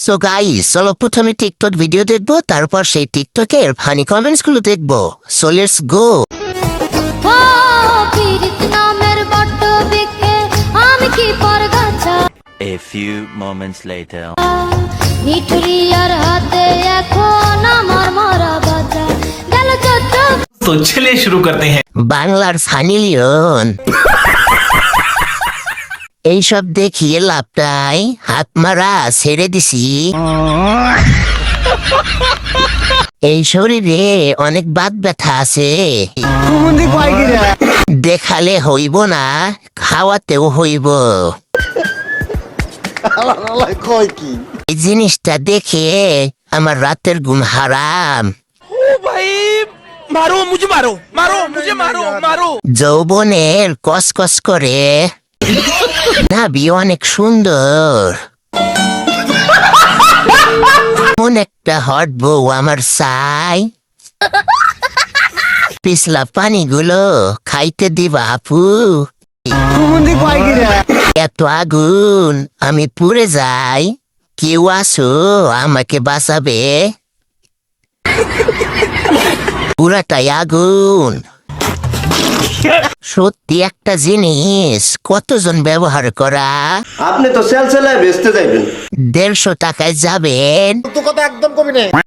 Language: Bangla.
সো গাই চলো প্রথমে টিকটক ভিডিও দেখব তারপর সেই টিকটকের ফানি কমেন্টসগুলো দেখব। So let's go A few moments later. নিঠুরিয়ার হাতে এখন আমার মরা বাজা। গেল তো চলে শুরু করতে হ্যাঁ। বাংলার ফানি লিওন। এইসব দেখিয়ে লাভটাই হাত মারা ছেড়ে দিছি। এই শরীরে অনেক বাত ব্যথা আছে। দেখালে হইব না খাওয়াতেও হইব। এই জিনিসটা দেখে আমার রাতের গুণ হারাম। মারো মুঝে মারো মারো মারো মারো। যৌবনের কস করে নাবি অনেক সুন্দর এমন একটা হট বউ আমার চাই পিছলা পানিগুলো খাইতে দিবা আপু এত আগুন আমি পুড়ে যাই কেউ আসো আমাকে বাঁচাবে পুরাটাই আগুন সত্যি একটা জিনিস কতজন ব্যবহার করা? আপনি তো সেল সেলায় বেচতে যাইবেন। দেড়শো টাকায় যাবেন।